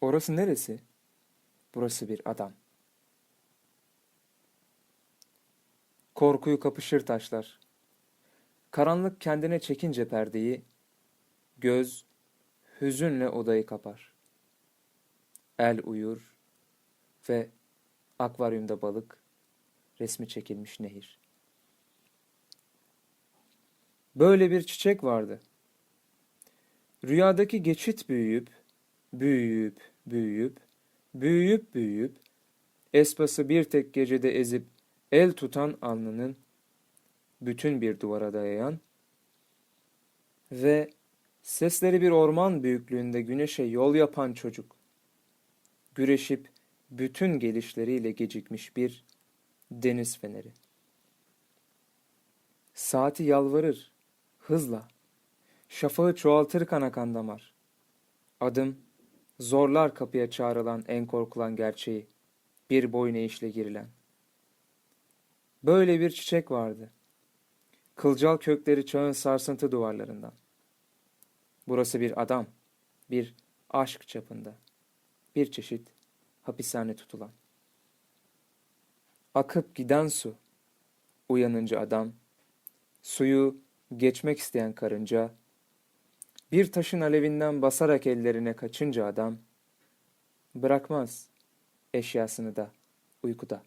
Orası neresi? Burası bir adam. Korkuyu kapışır taşlar. Karanlık kendine çekince perdeyi, göz hüzünle odayı kapar. El uyur ve akvaryumda balık, resmi çekilmiş nehir. Böyle bir çiçek vardı. Rüyadaki geçit büyüyüp, büyüyüp, büyüyüp, büyüyüp büyüyüp, espası bir tek gecede ezip el tutan alnının bütün bir duvara dayayan ve sesleri bir orman büyüklüğünde güneşe yol yapan çocuk, güreşip bütün gelişleriyle gecikmiş bir deniz feneri. Saati yalvarır, hızla, şafağı çoğaltır kanakan damar. Adım, zorlar kapıya çağrılan en korkulan gerçeği, bir boyun eğişle girilen. Böyle bir çiçek vardı. Kılcal kökleri çağın sarsıntı duvarlarından. Burası bir adam, bir aşk çapında, bir çeşit hapishane tutulan. Akıp giden su, uyanınca adam, suyu geçmek isteyen karınca, bir taşın alevinden basarak ellerine kaçınca adam, bırakmaz eşyasını da uykuda.